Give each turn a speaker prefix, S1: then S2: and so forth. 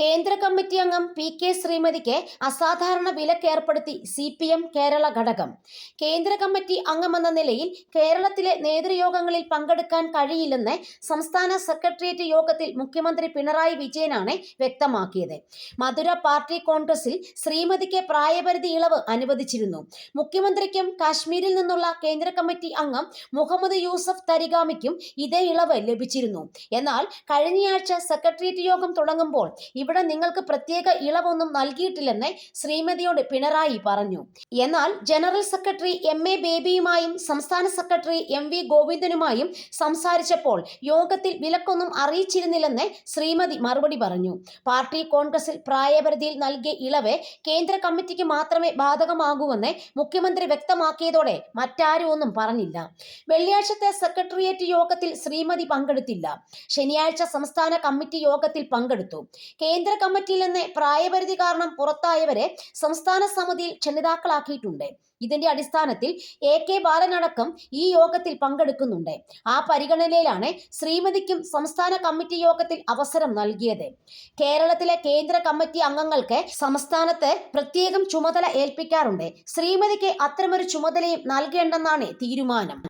S1: കേന്ദ്ര കമ്മിറ്റി അംഗം P K ശ്രീമതിക്ക് അസാധാരണ വിലക്ക് ഏർപ്പെടുത്തി സി പി എം കേരള ഘടകം. കേന്ദ്ര കമ്മിറ്റി അംഗമെന്ന നിലയിൽ കേരളത്തിലെ നേതൃയോഗങ്ങളിൽ പങ്കെടുക്കാൻ കഴിയില്ലെന്ന് സംസ്ഥാന സെക്രട്ടേറിയറ്റ് യോഗത്തിൽ മുഖ്യമന്ത്രി പിണറായി വിജയനാണ് വ്യക്തമാക്കിയത്. മധുര പാർട്ടി കോൺഗ്രസിൽ ശ്രീമതിക്ക് പ്രായപരിധി ഇളവ് അനുവദിച്ചിരുന്നു. മുഖ്യമന്ത്രിക്കും കാശ്മീരിൽ നിന്നുള്ള കേന്ദ്ര കമ്മിറ്റി അംഗം മുഹമ്മദ് യൂസഫ് തരിഗാമിക്കും ഇതേ ഇളവ് ലഭിച്ചിരുന്നു. എന്നാൽ കഴിഞ്ഞയാഴ്ച സെക്രട്ടേറിയറ്റ് യോഗം തുടങ്ങുമ്പോൾ ഇവിടെ നിങ്ങൾക്ക് പ്രത്യേക ഇളവൊന്നും നൽകിയിട്ടില്ലെന്ന് ശ്രീമതിയോട് പിണറായി പറഞ്ഞു. എന്നാൽ ജനറൽ സെക്രട്ടറി എം എ ബേബിയുമായും സംസ്ഥാന സെക്രട്ടറി എം വി ഗോവിന്ദനുമായും സംസാരിച്ചപ്പോൾ യോഗത്തിൽ വിലക്കൊന്നും അറിയിച്ചിരുന്നില്ലെന്ന് ശ്രീമതി മറുപടി പറഞ്ഞു. പാർട്ടി കോൺഗ്രസിൽ പ്രായപരിധിയിൽ നൽകിയ ഇളവ് കേന്ദ്ര കമ്മിറ്റിക്ക് മാത്രമേ ബാധകമാകൂവെന്ന് മുഖ്യമന്ത്രി വ്യക്തമാക്കിയതോടെ മറ്റാരും ഒന്നും പറഞ്ഞില്ല. വെള്ളിയാഴ്ചത്തെ സെക്രട്ടേറിയറ്റ് യോഗത്തിൽ ശ്രീമതി പങ്കെടുത്തില്ല. ശനിയാഴ്ച സംസ്ഥാന കമ്മിറ്റി യോഗത്തിൽ പങ്കെടുത്തു. കേന്ദ്ര കമ്മിറ്റിയിൽ നിന്ന് പ്രായപരിധി കാരണം പുറത്തായവരെ സംസ്ഥാന സമിതിയിൽ ക്ഷണിതാക്കളാക്കിയിട്ടുണ്ട് ഇതിന്റെ അടിസ്ഥാനത്തിൽ എ കെ ബാലനടക്കം ഈ യോഗത്തിൽ പങ്കെടുക്കുന്നുണ്ട്. ആ പരിഗണനയിലാണ് ശ്രീമതിക്കും സംസ്ഥാന കമ്മിറ്റി യോഗത്തിൽ അവസരം നൽകിയത്. കേരളത്തിലെ കേന്ദ്ര കമ്മിറ്റി അംഗങ്ങൾക്ക് സംസ്ഥാനത്ത് പ്രത്യേകം ചുമതല ഏൽപ്പിക്കാറുണ്ട്. ശ്രീമതിക്ക് അത്തരമൊരു ചുമതലയും നൽകേണ്ടെന്നാണ് തീരുമാനം.